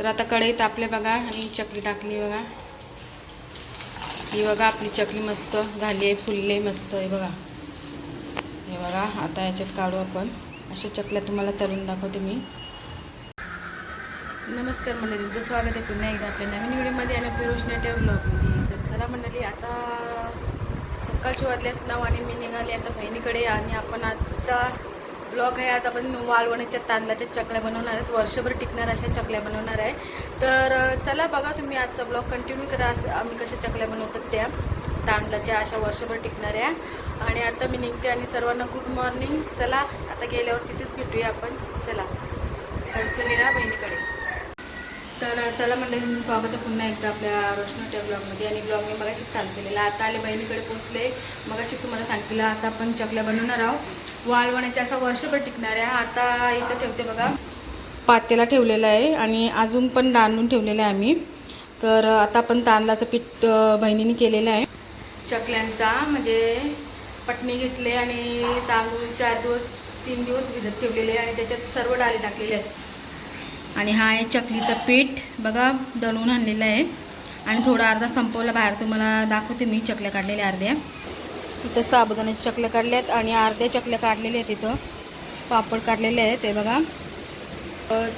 तर आता कढई तापले बघा आणि चकली टाकली बघा. ही बघा आपली चकली मस्त झाली आहे फुलले मस्त आहे बघा. हे बघा आता याच्यात काढू आपण. अशा चकल्या तुम्हाला तळून दाखवते मी. नमस्कार मंडळींचं स्वागत आहे पुन्हा एकदा आपल्या नवीन व्हिडिओमध्ये आणि फिरोज ब्लॉगमध्ये तर चला मंडळी आता सकाळची वाजल्यात नऊ आणि मी निघाली आता बहिणीकडे आणि आपण आजचा ब्लॉग आहे. आज आपण वाळवण्याच्या तांदळाच्या चकल्या बनवणार आहेत. वर्षभर टिकणार अशा चकल्या बनवणार आहे. तर चला बघा तुम्ही आजचा ब्लॉग कंटिन्यू करा. असं आम्ही कशा चकल्या बनवतात त्या. तांदळाच्या अशा वर्षभर टिकणाऱ्या. आणि आता मी निघते आणि सर्वांना गुड मॉर्निंग चला आता गेल्यावर तिथेच भेटूया आपण. चला. कन्सुलीला बहिणीकडे. तर चला मंडळींचं स्वागत आहे पुन्हा एकदा आपल्या रोशनोट्या ब्लॉगमध्ये. आणि ब्लॉग मी मगाशीच चालू केलेला. आता आले बहिणीकडे पोचले मगाशी तुम्हाला सांगितलं आता आपण चकल्या बनवणार आहोत. वाळवण्याच्या असं वर्षभर टिकणाऱ्या. आता इथं ठेवते बघा. पातेला ठेवलेला आहे आणि अजून पण दांडून ठेवलेलं आहे आम्ही. तर आता आपण तांदळाचं पीठ बहिणीने केलेलं आहे. चकल्यांचा म्हणजे पटणी घेतले आणि तांदूळ चार दिवस तीन दिवस भिजत ठेवलेले आणि त्याच्यात सर्व डाळी टाकलेल्या आहेत. आणि हा आहे चकलीचं पीठ. बघा दळून आणलेलं आहे. आणि थोडा अर्धा संपवला बाहेर. तुम्हाला दाखवते मी चकल्या काढलेल्या अर्ध्या. इथं साबुदाण्याच्या चकल्या आहेत आणि अर्ध्या चकल्या काढलेल्या आहेत इथं पापड काढलेले आहेत ते बघा.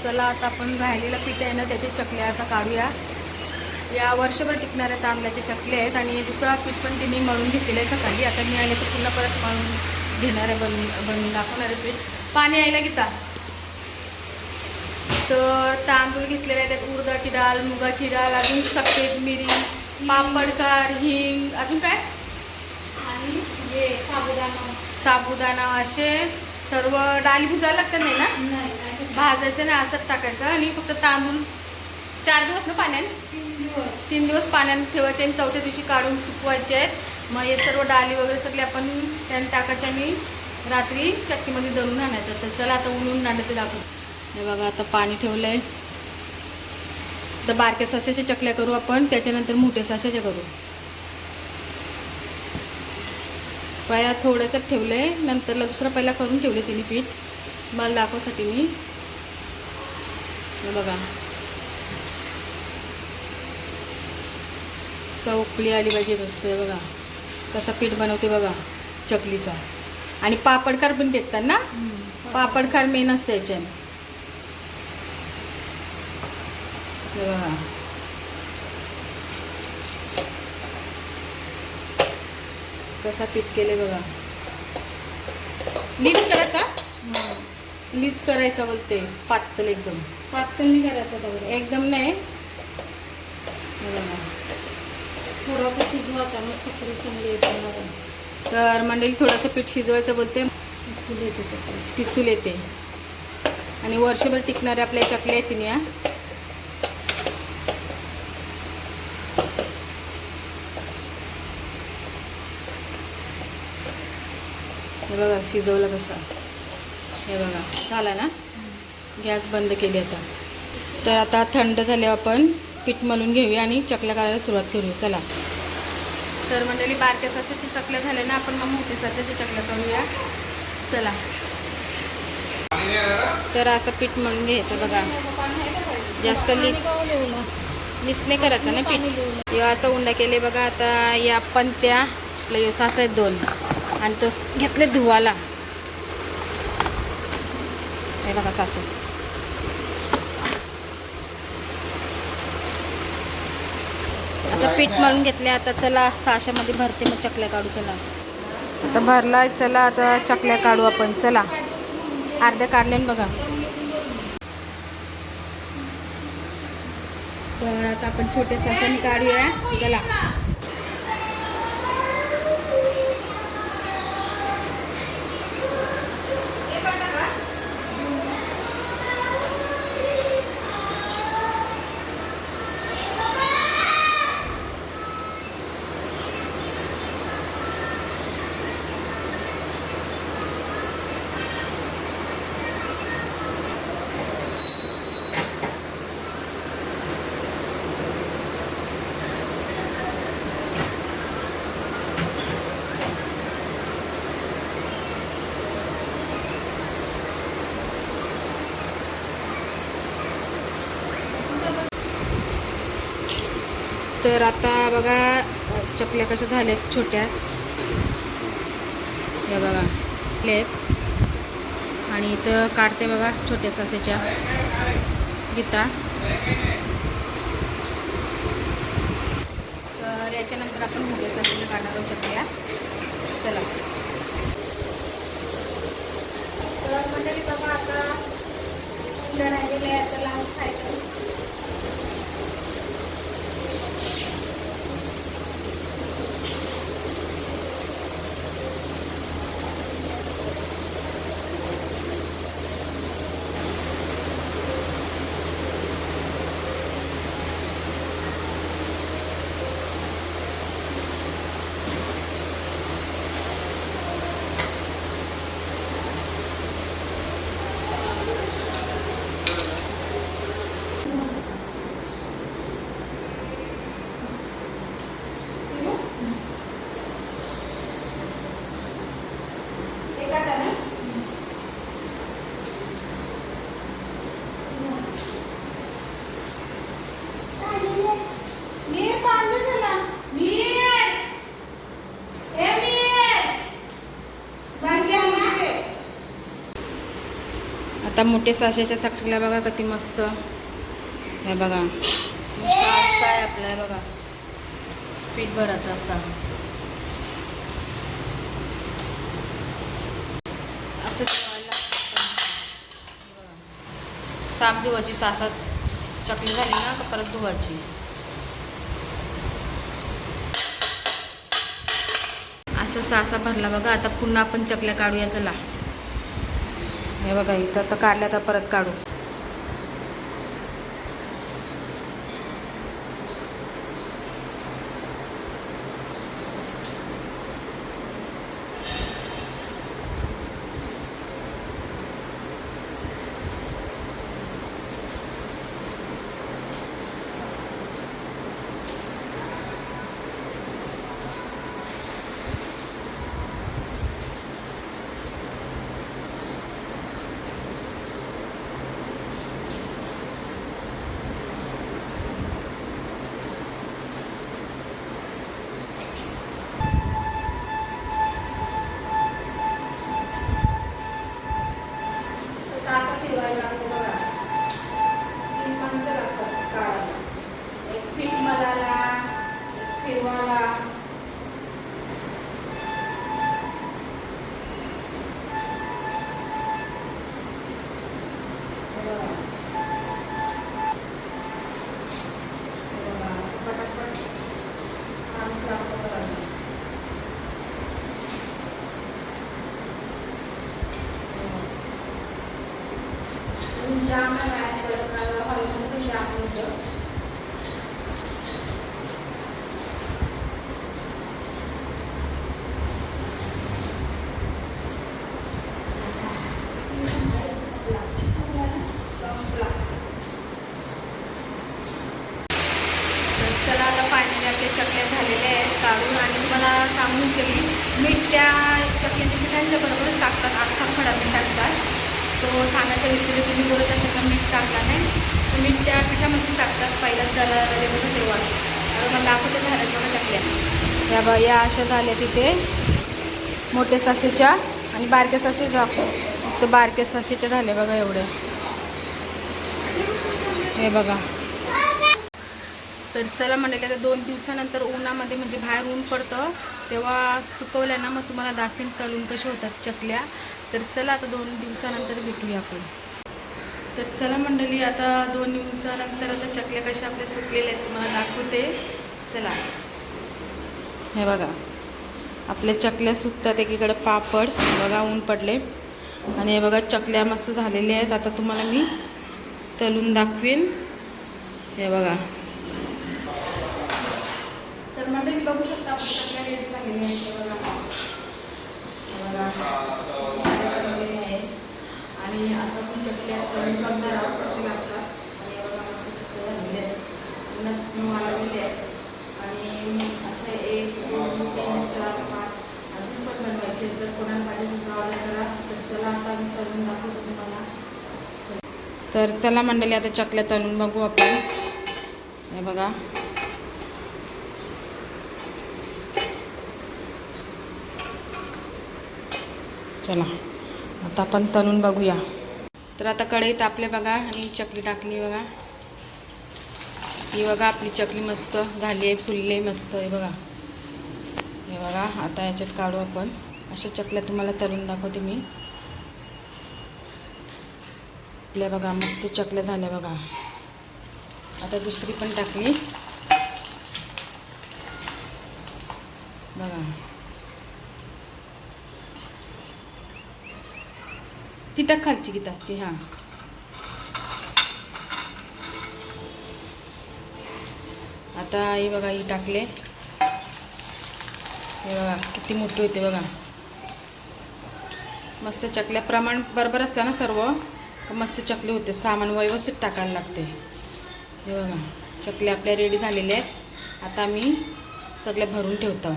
चला आता आपण राहिलेलं पीठ आहे ना त्याचे चकल्या आता काढूया. या वर्षभर टिकणाऱ्या तांदळाच्या चकल्या आहेत आणि दुसरा पीठ पण तिने मळून घेतलेलं आहे सकाळी. आता मी आले तर पुन्हा परत मळून घेणार आहे बनवून बनवून दाखवणार आहे पीठ. पाणी यायला घेता तर तांदूळ घेतलेले आहेत त्यात उडदाची डाळ मुगाची डाळ अजून सफेद मिरी पापडकार हिंग अजून काय? साबुदाणा साबुदाणा असे सर्व डाळी भिजायला लागतात नाही ना? भाजायचं ना असंच टाकायचं आणि फक्त तांदूळ चार दिवस ना पाण्यात तीन दिवस. पाण्यात ठेवायचे आणि चौथ्या दिवशी काढून सुकवायचे आहेत. मग हे सर्व डाळी वगैरे सगळे आपण त्याने टाकायचे आणि रात्री चक्कीमध्ये दळून आणायचं. तर चला आता उन्हून नांदायचं दाखवू. हे बघा आता पाणी ठेवलं आहे तर बारक्या सस्याच्या चकल्या करू आपण त्याच्यानंतर मोठ्या सस्याच्या करू. पहिला थोडंसं ठेवलं आहे नंतरला दुसरा पहिला करून ठेवले तिने पीठ. मला दाखवसाठी मी. बघा. उकळी आली पाहिजे मस्त आहे बघा. कसा पीठ बनवते बघा चकलीचा. आणि पापडखार पण देतात ना? पापडखार मेन असते याच्यात. हे बघा. कसा पीठ केले बघा. लीच करायचा? लीच करायचा बोलते पातळ एकदम. पातळ नाही करायचं तेवढं एकदम नाही? बघा थोडासा शिजवायचा मग चकरी चांगली येते तर मंडळी थोडंसं पीठ शिजवायचं बोलते. शिजली येते चकरी पिसूल येते. आणि वर्षभर टिकणाऱ्या आपल्या चकल्या आहेत या हे बघा शिजवलं कसं. हे बघा झाला ना? गॅस बंद केली आता. तर आता थंड झाल्यावर आपण पीठ मलून घेऊया आणि चकल्या करायला सुरुवात करूया. चला. तर मंडळी बारक्या साशाची चकल्या झाल्या ना आपण मग मोठ्या साशाची चकल्या करूया. चला. तर असं पीठ मळून घ्यायचं बघा. जास्त लीच लीच नाही करायचं ना पीठ? असं उंडा केले बघा आता या पण त्या आपलं सास आहेत दोन. आणि तो घेतले धुवाला. हे बघा सासू. असं पीठ मळून घेतले आता चला साशामध्ये भरते मग चकल्या काढू चला. आता भरला चला आता चकल्या काढू आपण चला. अर्ध्या काढल्या ना बघा. तर आता आपण छोट्या सासाने काढूया. चला. तर आता बघा चकल्या कशा झाल्यात छोट्या. हे बघा लेत आणि इथं काढते बघा छोट्या सासेच्या. गीता. तर याच्यानंतर आपण मोठ्या सासेच्या काढणार आहोत चकल्या. चला. तर मंडळी बघा आता. राहिलेले आहे आता लास्ट खायचं आता मोठे साशाच्या चकलीला बघा किती मस्त. हे बघा. मस्त असा आहे आपला बघा. पीठ भराचा असा. असं ठेवायला बघा. साफ धुवायची सासात चकली झाली ना का परत धुवायची. असं सासा भरला बघा. आता पुन्हा आपण चकल्या काढूया चला. हे बघा इथं तर काढल्या तर परत काढू. जाम आहे बाहेर पडत नाही हॉलमध्ये पण जाम होतं चला आता फायनली आपल्या चकल्या झालेल्या आहेत काढून आणि तुम्हाला सांगून गेली मीठ त्या चकल्याच्या पिठांच्या बरोबरच टाकतात अख्खा खडा मीठ टाकतात. तो सांगायचा विसरले तुम्ही बोलत असेल तर मीठ टाकला नाही. तर मीठ त्या पिठामध्ये टाकतात पहिल्याच त्याला होतं तेव्हा मला दाखवते झाल्यात बघा चकल्या या बा या अशा झाल्या तिथे. मोठ्या सासेच्या आणि बारक्या सासे दाखव तर बारक्या सासेच्या झाल्या बघा एवढ्या. हे बघा. तर चला म्हणले आता दोन दिवसानंतर उन्हामध्ये म्हणजे बाहेर ऊन पडतं. तेव्हा सुकवल्या ना मग तुम्हाला दाखवीन तळून कशा होतात चकल्या. तर चला आता दोन दिवसानंतर भेटूया आपण. तर चला मंडळी आता दोन दिवसानंतर आता चकल्या कशा आपल्या सुकलेल्या आहेत तुम्हाला दाखवते. चला. हे बघा आपल्या चकल्या सुकतात एकीकडे पापड बघा ऊन पडले. आणि हे बघा चकल्या मस्त झालेल्या आहेत. आता तुम्हाला मी तलून दाखवेन. हे बघा. तर मंडळी बघू शकता आपण चकल्या झालेल्या आहेत. बघा आणि आता पण चकल्या बघणार आहोत कसे लागतात आणि हे मस्त चकल्या झालेल्या आहेत आहेत. आणि असे एक दोन तीन चार पाच अजून पण बनवायचे कोणाला पाहिजे सुद्धा ऑर्डर करा तर चला आता मी तळून दाखवतो तुम्हाला. तर चला मंडळी आता चकल्या तळून बघू आपण. हे बघा. चला आता आपण तळून बघूया. तर आता कढई तापले बघा आणि चकली टाकली बघा. ही बघा आपली चकली मस्त झाली आहे फुलली मस्त आहे बघा. हे बघा आता याच्यात काढू आपण. अशा चकल्या तुम्हाला तळून दाखवते मी. आपल्या बघा मस्त चकल्या झाल्या बघा. आता दुसरी पण टाकली. बघा. ती टाक खालची गीता ती हां. आता हे बघा ही टाकले. हे बघा किती मोठी होते बघा. मस्त चकल्या. प्रमाण बरोबर असतं ना सर्व मस्त चकली होते. सामान व्यवस्थित टाकायला लागते. हे बघा चकले आपल्या रेडी झालेले आहेत. आता मी सगळे भरून ठेवतो.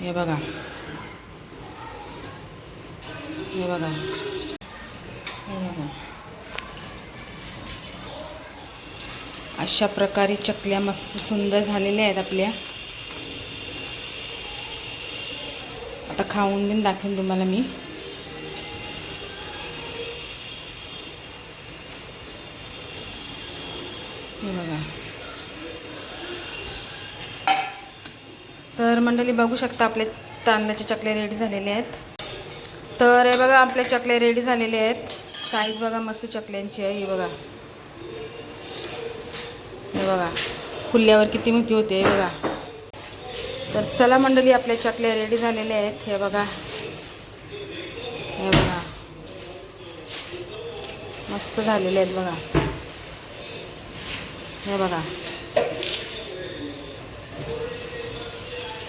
हे बघा. हे बघा. अशा प्रकारे चकल्या मस्त सुंदर झालेल्या आहेत आपल्या. आता खाऊन देऊन दाखवेन तुम्हाला मी. बघा. तर मंडळी बघू शकता आपले तांदळाचे चकले रेडी झालेले आहेत. तर हे बघा आपल्या चकले रेडी झालेले आहेत. साईज बघा मस्त चकल्यांची आहे हे बघा. हे बघा खुल्ल्यावर किती मोठी होते हे बघा. तर चला मंडळी आपल्या चकल्या रेडी झालेल्या आहेत हे बघा. हे बघा. मस्त झालेले आहेत बघा. हे बघा.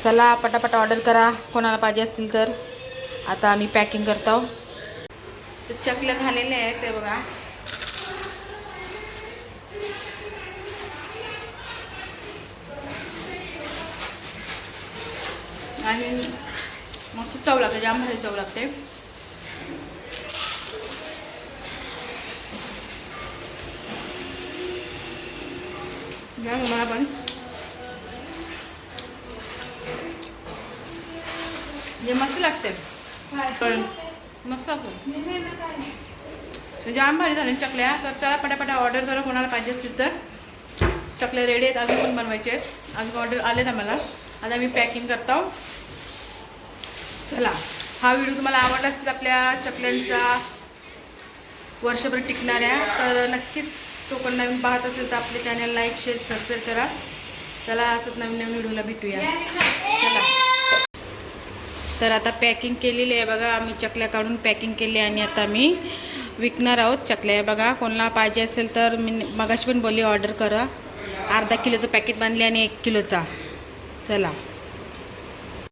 चला पटापट ऑर्डर करा. कोणाला पाहिजे असतील तर. आता आम्ही पॅकिंग करतो तर चकल्या झालेल्या आहेत ते बघा. आणि मस्त चव लागते जाम भारी चव लागते. घ्या मला पण जे मस्त लागते. पण मस्त म्हणजे जाम भारी झाले. चकल्या. तर चला पटापटा ऑर्डर करा. कोणाला पाहिजे असतील तर. चकल्या रेडी आहेत. अजून पण बनवायचे आहेत. अजून ऑर्डर आलेत आम्हाला. आता मी पॅकिंग करतो. चला. हा व्हिडिओ तुम्हाला आवडला असेल आपल्या चकल्यांचा. वर्षभर टिकणाऱ्या. तर नक्कीच तो पण नवीन पाहत असेल तर आपले चॅनल लाईक शेअर सबस्क्राईब करा. चला असंच नवीन नवीन व्हिडिओला भेटूया. तर आता पॅकिंग केलेली आहे बघा. आम्ही चकल्या काढून पॅकिंग केली आणि आता आम्ही विकणार आहोत चकल्या. आहे बघा कोणाला पाहिजे असेल तर मी मगाशी पण बोलली ऑर्डर करा. अर्धा किलोचं पॅकेट बांधले आणि एक किलोचा. चला.